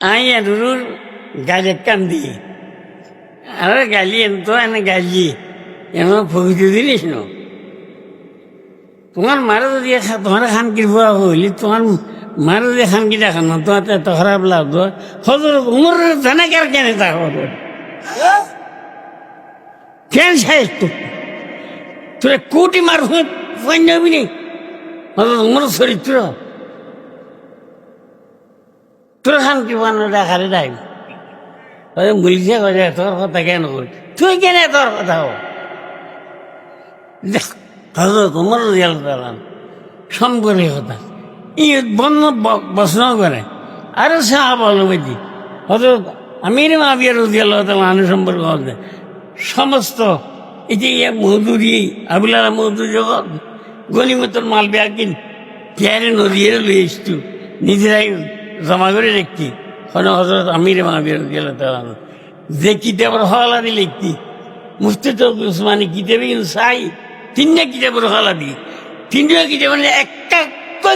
আইয়া রুরুর গালে কান্দি আরে গালি এন তো, এনে গালি। প্রকৃতি জিনিস ন? তোমার মারা যদি তোমার খানকির বুয়া হইলি, তোমার মারা যদি খানকি দেখা না, তোমার এত খারাপ লাগতো হজর উমর জানে কেন কেন তা কেন সাহেব তো তোরা কোটি মার ফোন যাবি নি হজর উমর চরিত্র। তোর খানকি বানো দেখারে যাই ওই মুলিশে করে তোর কথা কেন কই তুই কেন তোর কথা হো হজরত রিয়াল সম্পর্কে কথা। ই বন্য বসন করে আরও সাহাব অলবেদি হজরত আমির মাবিয়া রুদিয়াল তালান সম্পর্কে হতে সমস্ত এই যে ইয়ে মধুরি আবুলারা মধু জগৎ গনিমতর মাল ব্যাগিন পেয়ারে নদীয়ে লই এসছু নিজেরাই জমা করে রেখছি হনে হজরত আমির রুদিয়াল যে কিতাবের দিলে কি মুফতি উসমানি কিতাবে চাই তিনটা কিতাবের হওয়ালা দি। তিনটা কিতাব একটা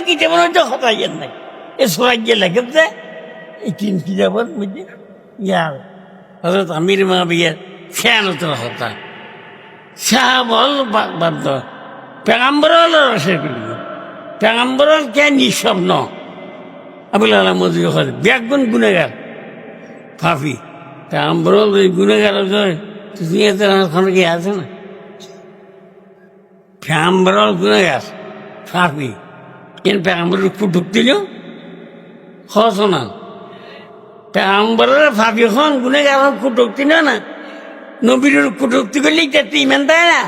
কিতাবের হয়তো হতাই যান নাই। এ সোরাজ্যে লেখে যে, এই তিন কিতাবের মধ্যে ইয়ার হজরত আমির মাবিয়ার খেয়ানতর হতা শাহ বল বাদ পেগাম্বরল রসে পিড়ি পেগাম্বরল কে নিঃস্বপ্ন? আবুল আলম মজুর ব্যাগুন গুনেগার ফাফি। পেগাম্বরল ওই গুনেগার দুনিয়াতে আমার কি আছে না? পেগাম্বরল গুনেগার ফাফি। কেন পেগাম্বর কুটুক দিল হস না পেগাম্বরের ফাফি খন গুনেগার কুটুক দিল না। নবীর কুটুক্তি করলেই যাতে ইমান না।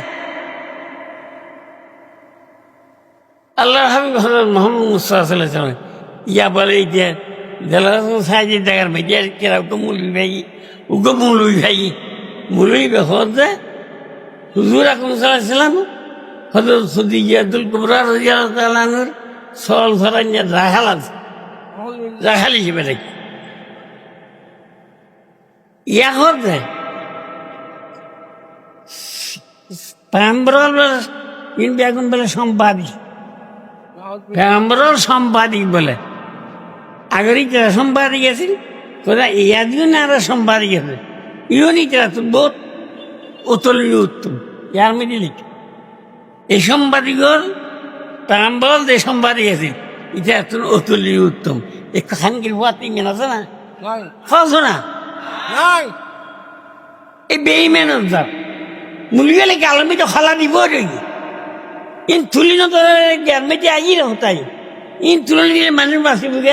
আল্লাহ হাবিব হজরত মোহাম্মদ ইয়া বলে এই যে জলাশয় সাহায্যের জায়গার মেয়েদের কেরাও মুলবি ভাই উগো মুলবি ভাই মুলবি বেহর যে, হুজুর আকম সাল্লাম হজরত সদিয়াদুল কুবরা রাজিয়াল্লাহু তাআলার সল ধরান রাহাল আছে। রাহাল হিসেবে দেখি। ইয়া হতে প্যাম্বরল কিন্তু এখন বলে সম্পাদিক। প্যাম্বরল সম্পাদিক বলে। আগের যারা সম্পাদিক আছিল কোথায় ইয়াদিও না আর সম্পাদিক আছে ইউনি তো বহুত অতুলনীয় উত্তম ইয়ার মধ্যে লিখে। এই সম্পাদিকর প্যাম্বরল যে সম্পাদিক আছিল এটা এত অতুলনীয় উত্তম। এই খানকির হওয়া তিনজন আছে না? ফলছো না? এই বেইমেনের জাত মুলগেলে গালমি তো খালা দিব ইন তুলি না তোর গ্যারমেতে আই হতাই ইন তুলনি মানুষ বাঁচি বুঝে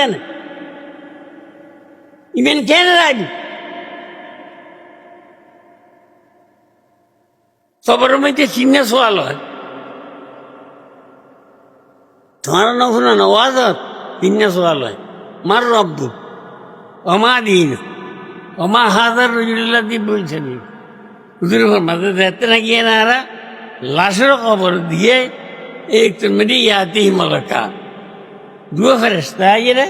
না ইমেন কেন রাখবি সবার মধ্যে চিহ্ন সোয়াল হয় তোমার না শুনো না, ওয়াজত চিহ্ন সোয়াল হয় মার রব্বু। অমা দিন। অমা হাজার রজুল্লাহ দিয়ে বলছেন। হুজুর মাঝে যেতে না গিয়ে না আরা লাশের খবর দিয়ে একটু মেরি ইয়াতি মলকা। দুয়া ফেরেস্তা আইরে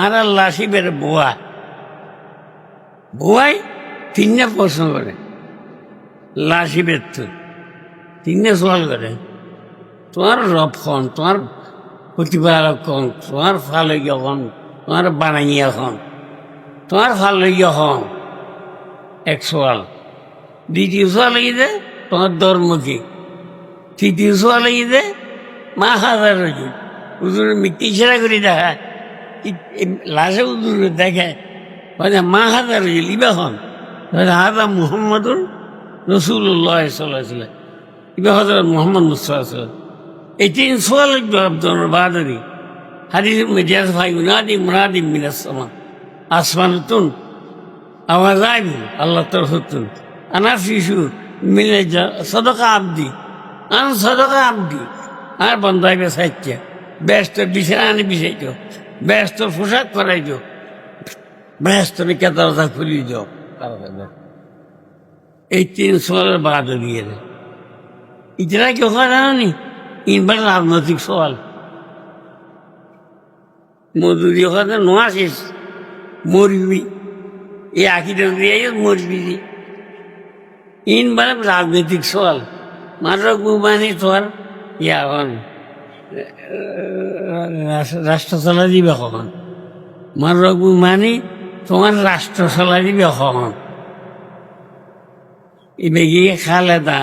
আর লাশি বের বোয়া। বোয়াই তিনটা প্রশ্ন করে। লাশি বেরত তিনটা সওয়াল করে। তোমার রব খন তোমার প্রতিপালক খন তোমার ফালকীয় খন তোমার বানাইয়া খন তোমার ফালকীয় খন এক সওয়াল। দ্বিতীয় সোয়া লাগিছে তোমার ধর্ম কি? তৃতীয় সোয়া লাগিছে মা হাজার রজুল হুজুর মিট্টি সেরা করে দেখা লাশে হুজুর দেখে বলে মা হাজার রজুল ইবা হন। হাজা মুহাম্মদুর রসুল্লাহ সাল্লাহ ইবা হজরত মোহাম্মদ এই তিন সোয়াল দেওয়ার বাদারি। হাদিস মেজাজ ভাই, উনাদি মুনাদি মিনাস সমা। আসমানুতুন আওয়াজ আইবু আল্লাহ তরফতুন আনা শিশু মিলে সদকা আবদি। আন সদকা আবদি। আর বন্ধাইবে সাহিত্য ব্যস্ত বিছানা আনি বিছাইত ব্যস্ত পোশাক করাইত ব্যস্ত কেতারতা খুলি যাও এই তিন সোয়ালের বাদ দিয়ে ইতরা কেউ জানি ইনবার রাজনৈতিক সওয়াল। মজুরি ওখানে নোয়া শেষ। মরবি। এই আখিটা দিয়ে মরবি ইন মানে রাজনৈতিক সওয়াল। মাত্র গুমানি তোর ইয়া হন। রাষ্ট্র চলা দিবে কখন মার গুমানি তোমার রাষ্ট্র চলাই দিবে হন ইবেগি খালেদা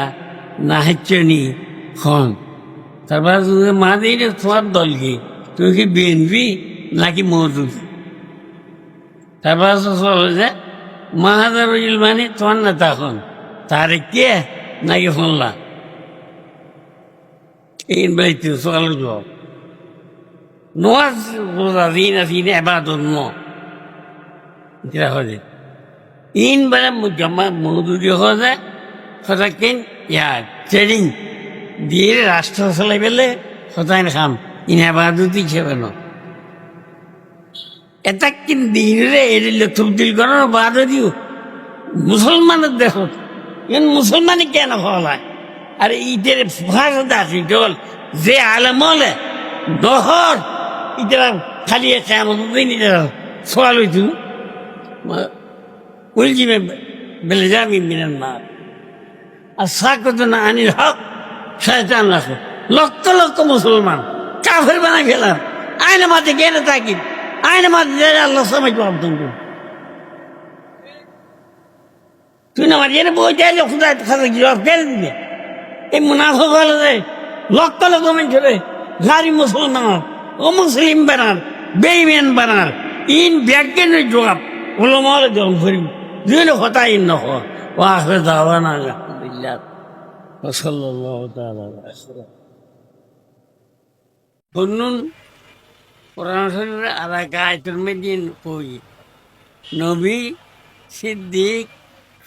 না হচ্ছনি হন। তারপর মা দিই তোমার দল কি তুমি কি বিএনপি নাকি মজুদ? তারপর চলে যে মাহাদারুল মানে তোমার নেতা হন। তারে কে নাকি শুনলা এই বেড়াইতে সকাল জবাব। নোয়াজ রোজা দিন আসিন এবাদত ন। ইন বেলা জমা মৌদুদি হয়ে যায় সদাকেন ইয়া ট্রেনিং দিয়ে রাষ্ট্র চলাই পেলে সদাইন খাম ইন এবাদত হিসেবে ন। এটা কিন্তু দিনরে এরিলে তবদিল করার বাদ দিও। মুসলমানের দেশ ইন মুসলমানই কেন হয় আর ইটের ভাষা আছে জল যে আলমলে দহর ইটারা খালি কেমন দিন ইটারা সওয়াল হইতু উলজিমে বেলে যাবি মিনার মার আর সাকত না আনির হক শয়তান রাখো লক্ষ লক্ষ মুসলমান কাফের বানাই ফেলাম আইনে মাঝে গেলে থাকি আইনে মাঝে যে আল্লাহ সময় পাব তুমি তুই না মাঝে বই চাইলে খুদা খাতা জবাব ফেলে দিবে এই মুনাফা বলে যে লক্ষ লক্ষ মানুষের গাড়ি মুসলমান ও মুসলিম বানার বেইমেন বানার ইন ব্যাগেন জবাব মহলে জম করিম। দুই হতা ইন নহ ও আসবে দাওয়ানা আলহামদুলিল্লাহ। আসসালাম শুনুন কোরআন শরীফের মেদিন কই? নবী, সিদ্দিক,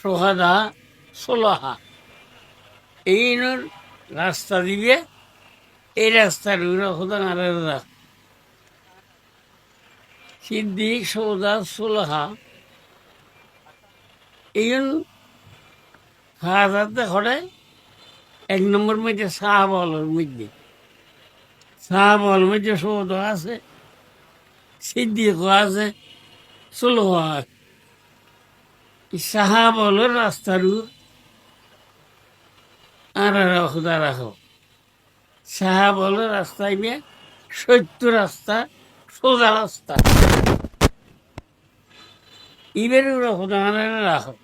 সোহাদা, সোলাহা। এই নর রাস্তা দিবে, এই রাস্তার খোদা আর সিদ্দিক সৌদা সোলাহা। এই হাজারতে ঘরে এক নম্বর মধ্যে সাহাবলের মধ্যে সাহাবল মধ্যে সৌদ আছে সিদ্দিক আছে, সোলহ আছে। সাহাবলের রাস্তারও আর রাখো সাহা বলো রাস্তায় সত্য রাস্তা সোজা রাস্তা। ইবের রাখো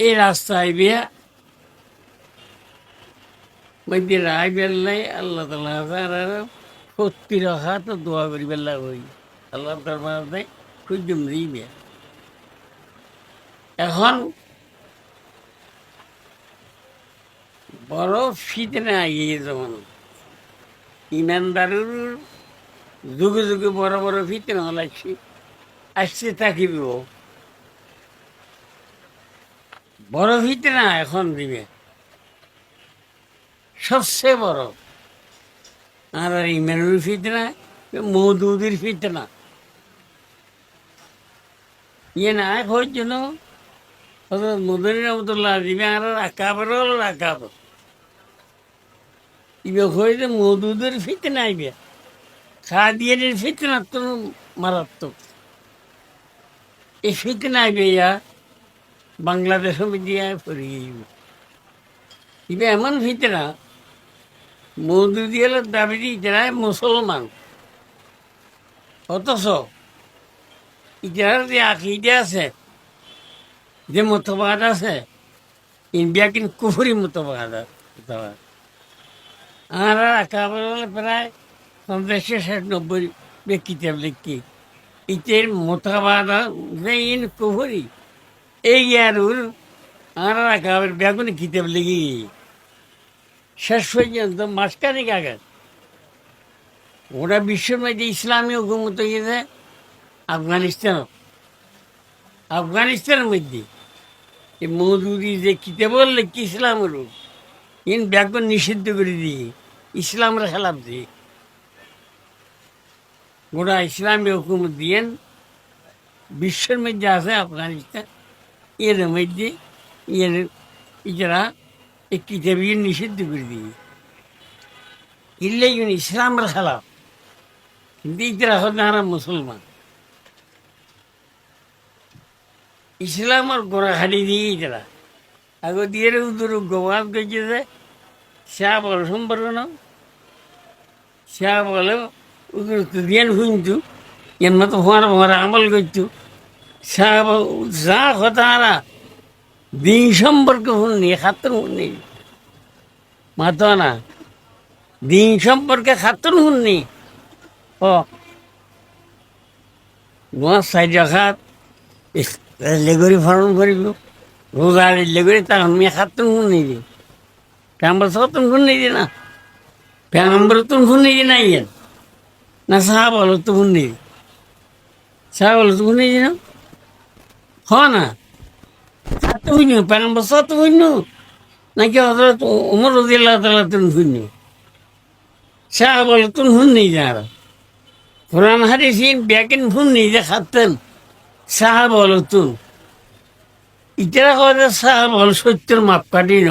এই রাস্তায় বিয়া মধ্যে রায় আল্লাহ তালা সত্যি রাখা তো দোয়া করি বেল্লা আল্লাহ তার মাঝে খুঁজম এখন বড় ফিতনা যেমন ইমানদারের যুগে যুগে বড় বড় ফিতনা লাগছে আসছে থাকিব। বড় ফিতনা এখন দিবে। সবচেয়ে বড়। আর ইমানের ফিতনা, মৌদুদির ফিতনা। ইয়ে না হওয়ার জন্য। মদনী রহমতুল্লাহ দিবে আর আকাবার হল ইবে মধুদের ফিতনা আইবে খাদিয়ানের ফিতনা তো মারাত্মক। এই ফিতনা আইবে ইয়া, বাংলাদেশ দিয়া পড়ে যাইবে ইবে এমন ফিতনা মৌদুদিয়ালের দাবি ইতারা মুসলমান। অথচ ইতার যে আকিদে আছে, যে মতবাদ আছে, ইন্ডিয়া কিন্তু কুফুরি মতবাদ মতবাদ। আর একেবারে প্রায় পঞ্চাশে ষাট নব্বই কিতাব লিখি ইতের মোতাবাদ ইন কুফুরি এই ইয়ারুর আর একেবারে বেগুনি কিতাব লিখি শেষ পর্যন্ত মাসখানিক আগে ওরা বিশ্বের মধ্যে ইসলামী হুকুমত গেছে আফগানিস্তান। আফগানিস্তানের মধ্যে এই মৌদুদি যে কিতাব লিখি ইসলামের ইন ব্যাকরণ নিষিদ্ধ করে দিয়ে ইসলামের খেলাফ দিয়ে গোটা ইসলামী হুকুমত দিয়েন, বিশ্বের মধ্যে আছে, আফগানিস্তান, এর মধ্যে এর ইজারা এই কিতাব নিষিদ্ধ করে দিয়ে ইল্লে ইসলামের খেলাফ কিন্তু ইতারা হচ্ছে মুসলমান। ইসলামের গোড়া খালি দিয়ে ইতারা আগে দিয়ে উদর গোবাদ গেছে বল সম্পর্ক না সে বলে উদর দিয়ান শুনছু এর মতো হওয়ার হওয়ার আমল করতো সাহাব যা কথা আরা দিন সম্পর্কে খাতর শুননি ও নোয়ার সাইড রাখাত লেগরি ফরম করিব রোজার লেগরি তখন মেয়ে খাতর শুননি দি প্যাম্বর সতন শুননি দি না প্যাম্বর তুমি শুননি দি না ইয়েন না সাহাব হলো তো শুননি সাহাব হলো তো শুননি না হ না খাতর শুনি প্যাম্বর সত শুনি নাকি হজরত উমর রদিল্লাহ তালা তুমি শুনি সাহাব হলো তুমি শুননি যারা কোরআন হারিসিন ব্যাকেন ফোন নিজে খাতেন সাহাব হল তুন ইতারা করে সাহাব হল সত্যের মাপকাঠি ন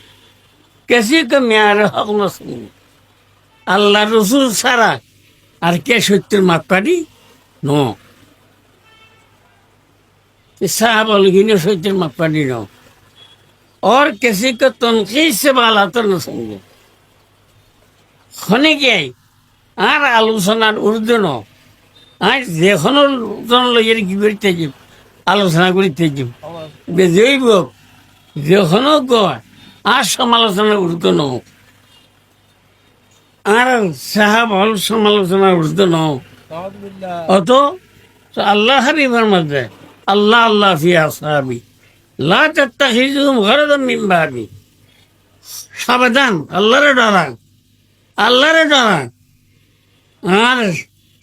सवा किसी का म्यार हक न सुन আল্লাহ রসুল ছাড়া আর কে সত্যের মাপকাঠি ন साहब अलगिने सत्येर मापकाठि न और किसी को तनकीद से बाला तो न समझे খনে গিয়াই আর আলোচনার ঊর্ধ্ব আর যেখনো জন লইয়ের কি করিতে যাব আলোচনা করিতে যাব জৈব যেখনো কয় আর সমালোচনা ঊর্ধ্ব ন আর সাহাব হল সমালোচনা ঊর্ধ্ব ন অত আল্লাহ হাবিবার মধ্যে আল্লাহ আল্লাহ ফিয়া লা তাত্তাখিজুহুম গরদাম মিন বাদি। সাবধান, আল্লাহরে ডরান আল্লাহরে ডরান। আর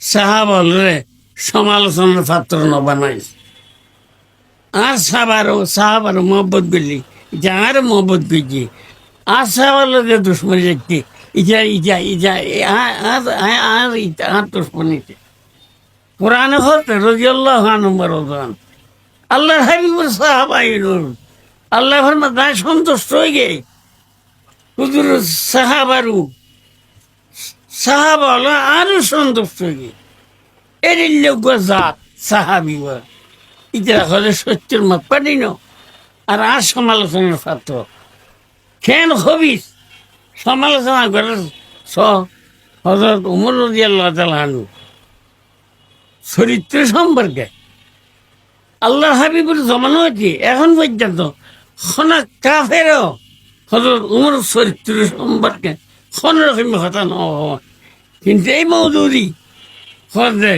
সাহাবলরে সমালোচনার পাত্র ন আর সাহাবারও মহব্বত করলি যার করছি আর সাহাবালরে দুশ্মনী দেখছি ইজা ইজা ইজা আর আর দুশ্মনীতে কোরআনে হতে রজিয়াল্লাহ নম্বর ওদান আল্লাহ হাবিবুর সাহাবাইনুর আল্লাহ ফরমা তাই সন্তুষ্ট হয়ে গে। হুজুর সাহাবারু। সাহাবা আরও সন্তুষ্ট হয়ে গে। এর লোক জাত, সাহাবি ইতারা হলে সত্যের মত পারি ন আর আর সমালোচনার পাত্র কেন হবিস? সমালোচনা করে স। হজরত উমর রদি আল্লাহ তালু চরিত্র সম্পর্কে। আল্লাহ হাবিবুর জমানো হচ্ছে এখন পর্যন্ত খনা কাফেরও হজরত উমর চরিত্র সম্পর্কে কোন রকম কথা ন কিন্তু এই মৌদুদি হজরে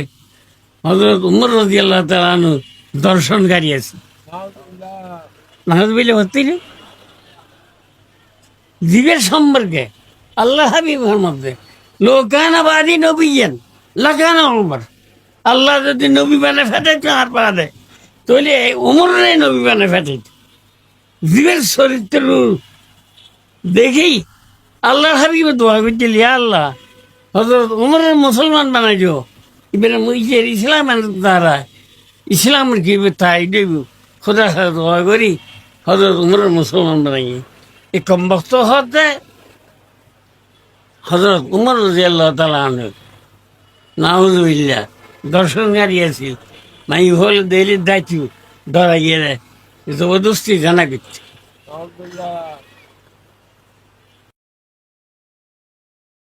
হজরত উমর রদি আল্লাহ তালু দর্শনকারী আছে। নাহজ বলে হতেই না জীবের সম্পর্কে আল্লাহ হাবিবের মধ্যে লোকানাবাদী নবীন লাখানা উমর। আল্লাহ যদি নবী বানে ফেটে আর পা দেয় তাহলে উমরের নবী বানে ফেটে জীবের চরিত্র দেখি আল্লাহ হাবিব দোয়া করছিল ইয়া আল্লাহ হজরত উমরের মুসলমান বানাইছ। এবারে ইসলামের দ্বারা ইসলামের কি তাই দেব খোদা দোয়া করি হজরত উমরের মুসলমান বানাই এই কমবক্ত হতে হজরত উমর রাজি আল্লাহ তালা আনু নাউজুবিল্লা দর্শন আছিল মাই হল দেলির দায়িত্ব ধরা গিয়ে জবরদস্তি জানা করছে